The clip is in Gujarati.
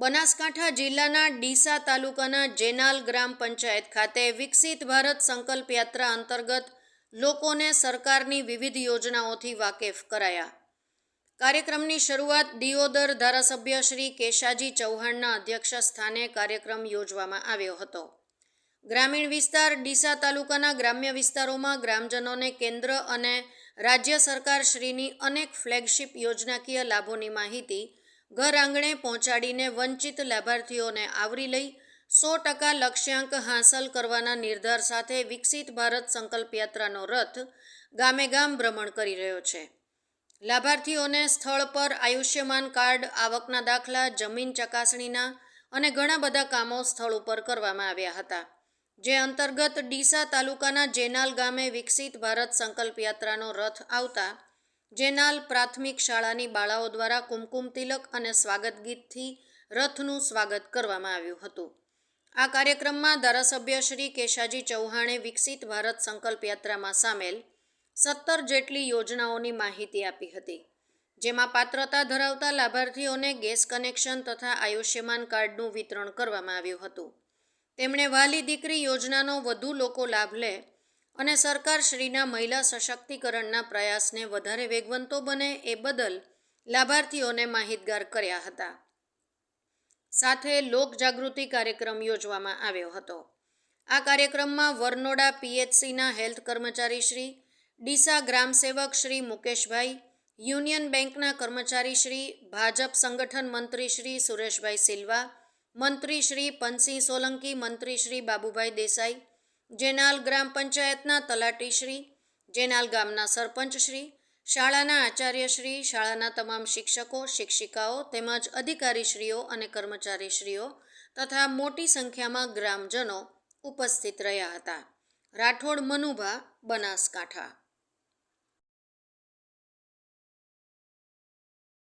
બનાસકાંઠા જિલ્લાના ડીસા તાલુકાના જેનાલ ગ્રામ પંચાયત ખાતે વિકસિત ભારત સંકલ્પ યાત્રા અંતર્ગત લોકોને સરકારની વિવિધ યોજનાઓથી વાકેફ કરાયા. કાર્યક્રમની શરૂઆત દિયોદર ધારાસભ્ય શ્રી કેશાજી ચૌહાણના અધ્યક્ષ સ્થાને કાર્યક્રમ યોજવામાં આવ્યો હતો. ગ્રામીણ વિસ્તાર ડીસા તાલુકાના ગ્રામ્ય વિસ્તારોમાં ગ્રામજનોને કેન્દ્ર અને રાજ્ય સરકારશ્રીની અનેક ફ્લેગશિપ યોજનાકીય લાભોની માહિતી ઘર આંગણે પહોંચાડીને વંચિત લાભાર્થીઓને આવરી લઈ સો ટકા લક્ષ્યાંક હાંસલ કરવાના નિર્ધાર સાથે વિકસિત ભારત સંકલ્પ યાત્રાનો રથ ગામે ગામ ભ્રમણ કરી રહ્યો છે. લાભાર્થીઓને સ્થળ પર આયુષ્યમાન કાર્ડ, આવકના દાખલા, જમીન ચકાસણીના અને ઘણા બધા કામો સ્થળ ઉપર કરવામાં આવ્યા હતા. જે અંતર્ગત ડીસા તાલુકાના જેનાલ ગામે વિકસિત ભારત સંકલ્પ યાત્રાનો રથ આવતા જેનાલ પ્રાથમિક શાળાની બાળાઓ દ્વારા કુમકુમ તિલક અને સ્વાગત ગીતથી રથનું સ્વાગત કરવામાં આવ્યું હતું. આ કાર્યક્રમમાં ધારાસભ્ય શ્રી કેશાજી ચૌહાણે વિકસિત ભારત સંકલ્પ યાત્રામાં સામેલ સત્તર જેટલી યોજનાઓની માહિતી આપી હતી, જેમાં પાત્રતા ધરાવતા લાભાર્થીઓને ગેસ કનેક્શન તથા આયુષ્યમાન કાર્ડનું વિતરણ કરવામાં આવ્યું હતું. તેમણે વાલી દીકરી યોજનાનો વધુ લોકો લાભ લે અને સરકાર શ્રીના મહિલા સશક્તિકરણના પ્રયાસને વધારે વેગવંતો બને એ બદલ લાભાર્થીઓને માહિતગાર કર્યા હતા. સાથે લોક જાગૃતિ કાર્યક્રમ યોજવામાં આવ્યો હતો. આ કાર્યક્રમમાં વરનોડા પીએચસીના હેલ્થ કર્મચારી શ્રી, ડીસા ગ્રામ સેવક શ્રી મુકેશભાઈ, યુનિયન બેંકના કર્મચારી શ્રી, ભાજપ સંગઠન મંત્રી શ્રી સુરેશભાઈ સિલ્વા, મંત્રી શ્રી પનસિંહ સોલંકી, મંત્રી શ્રી બાબુભાઈ દેસાઈ જેનાલ ગ્રામ પંચાયતના તલાટી શ્રી, જેનાલ ગામના સરપંચ શ્રી, શાળાના આચાર્યશ્રી શાળાના તમામ શિક્ષકો, શિક્ષિકાઓ તેમજ અધિકારીશ્રીઓ અને કર્મચારીશ્રીઓ તથા મોટી સંખ્યામાં ગ્રામજનો ઉપસ્થિત રહ્યા હતા. રાઠોડ મનુભા, બનાસકાંઠા.